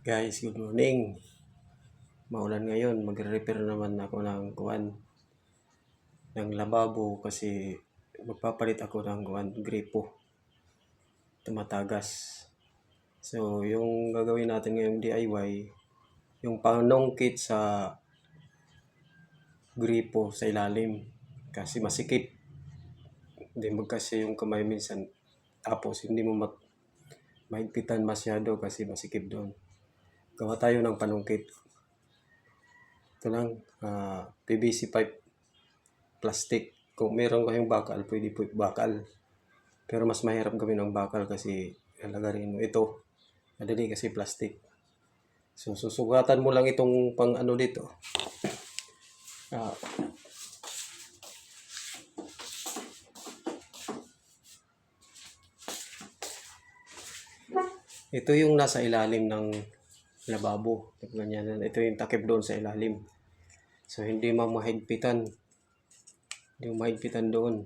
Guys, good morning. Maulan ngayon. Magre-repair naman ako ng kuwan ng lababo kasi magpapalit ako ng kuwan gripo. Tumatagas. So, yung gagawin natin ngayong DIY, yung panongkit sa gripo sa ilalim kasi masikip. Hindi magkasya yung kamay minsan. Tapos, hindi mo mat mahigpitan masyado kasi masikip doon. Gawa tayo ng panungkit. Ito lang, ah, PVC pipe, plastic. Kung meron kayong bakal, pwede po bakal. Pero mas mahirap gawin ng bakal kasi lalagarin mo. Ito, madali kasi plastic. So, susugatan mo lang itong pang ano dito. Ah, ito yung nasa ilalim ng lababo. Ganyan. Ito yung takip doon sa ilalim. So, hindi mo mahigpitan. Hindi mo mahigpitan doon.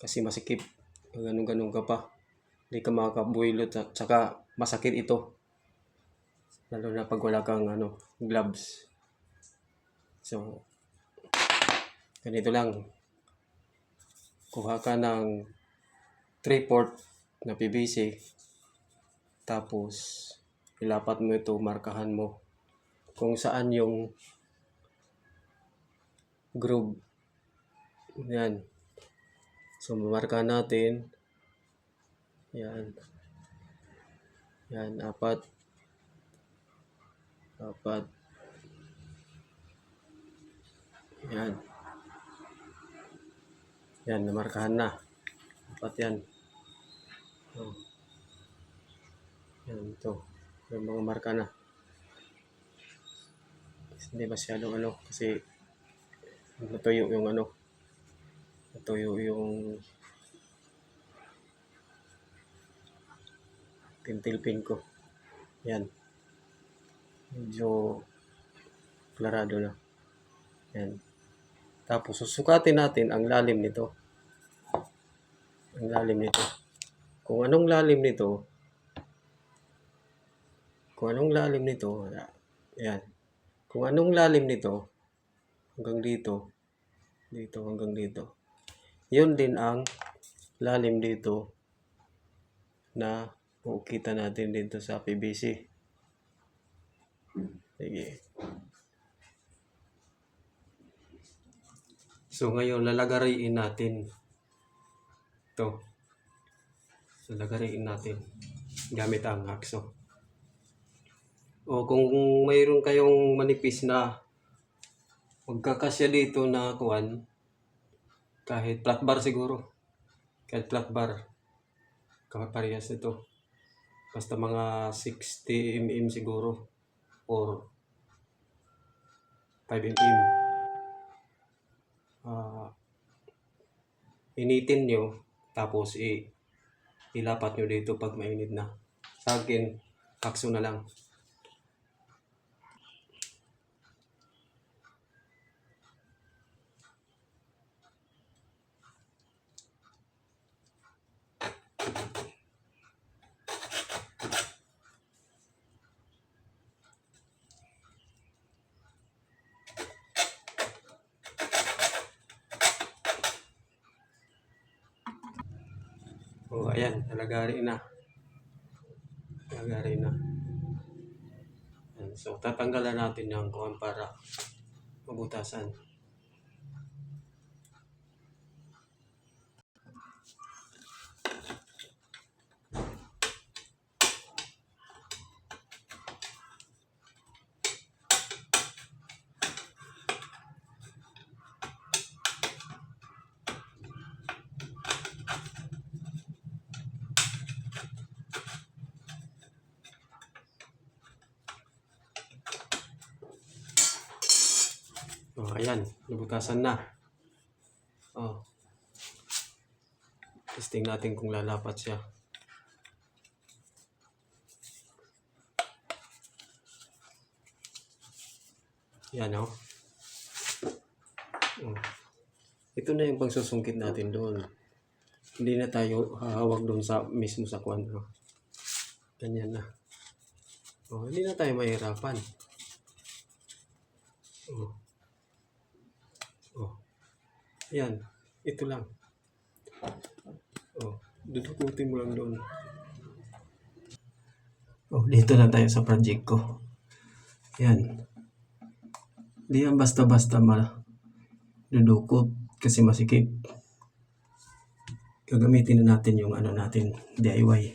Kasi masikip. Ganun-ganun ka pa. Hindi ka makakabuilot at saka masakit ito. Lalo na pag wala kang ano, gloves. So, ganito lang. Kuha ka ng 3-port na PVC. Tapos, ilapat mo ito, markahan mo kung saan yung groove. Yan. So, mamarka natin. Yan. Yan, apat. Apat. Yan. Yan, namarkahan na. Apat yan. Oh. Yan, ito. Yung mga marka na. Hindi masyadong ano, kasi natuyo yung ano, natuyo yung pintil-pin ko. Yan. Medyo klarado na. Yan. Tapos susukatin natin ang lalim nito. Ang lalim nito. Kung anong lalim nito, kung anong lalim nito, yan. Kung anong lalim nito, hanggang dito, dito hanggang dito. Yun din ang lalim dito na makikita natin dito sa PVC. Sige. So ngayon lalagariin natin to. Lalagariin natin gamit ang hakso. O kung mayroon kayong manipis na magkakasya dito na kuwan, kahit flat bar siguro. Kahit flat bar. Kaparehas nito. Basta mga 60 mm siguro. Or 5 mm. Ah, initin nyo. Tapos i ilapat nyo dito pag mainit na. Sa akin, hakso na lang. Oh, ayan, nalagari na. Nalagari na. Ayan, so, tatanggalan natin yung kuhan para mabutasan. Oh, ayan, nabutasan na. Oh. Testing natin kung lalapat siya. Yan, oh. oh. Ito na yung pagsusungkit natin doon. Hindi na tayo hahawak doon sa mismo sa kwan. Oh. Ganyan na. Oh, hindi na tayo mahirapan. Oh. Yan. Ito lang. Oh. Dudukutin mo lang doon. Oh, dito na tayo sa project ko. Yan. Di yan basta-basta ma dudukot kasi masikip. Gagamitin na natin yung ano natin, DIY.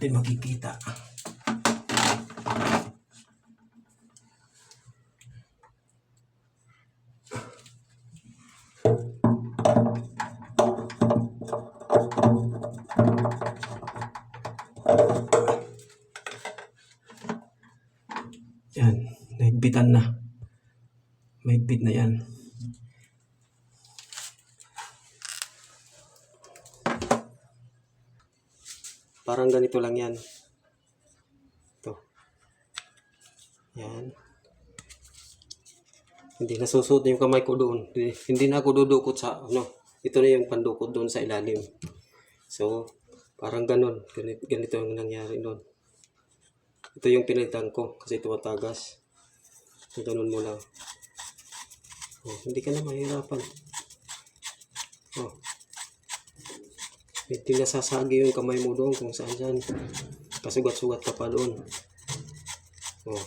Natin makikita. Yan, nahigpitan na. Mahigpit na yan. Parang ganito lang yan. Ito. Yan. Hindi nasusuot yung kamay ko doon. Hindi, na ako dudukot sa ano. Ito na yung pandukot doon sa ilalim. So, parang ganun. Ganito, ganito yung nangyari doon. Ito yung pinalitan ko kasi tumatagas. So, ganun mo lang. Oh, hindi ka na mahirapan. Oh. Hindi nasasagi yung kamay mo doon kung saan saan. Kasugat-sugat ka pa doon. Oh.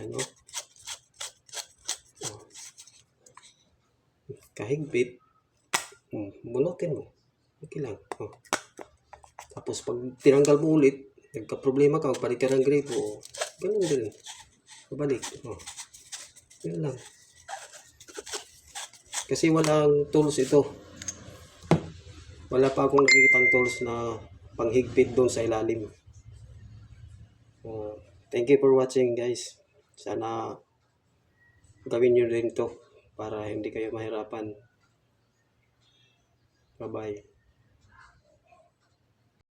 Yan oh. oh. Kahigpit. Hmm, bunutin mo. Okay lang. Oh. Tapos pag tinanggal mo ulit, nagka-problema ka, balik ka ng gripo. Oh. Ganun din. Pabalik. Oh. Yan lang. Kasi walang tools ito wala pa akong nakikitang tools na panghigpit doon sa ilalim. Uh, thank you for watching guys. Sana gawin nyo rin to para hindi kayo mahirapan. Bye-bye.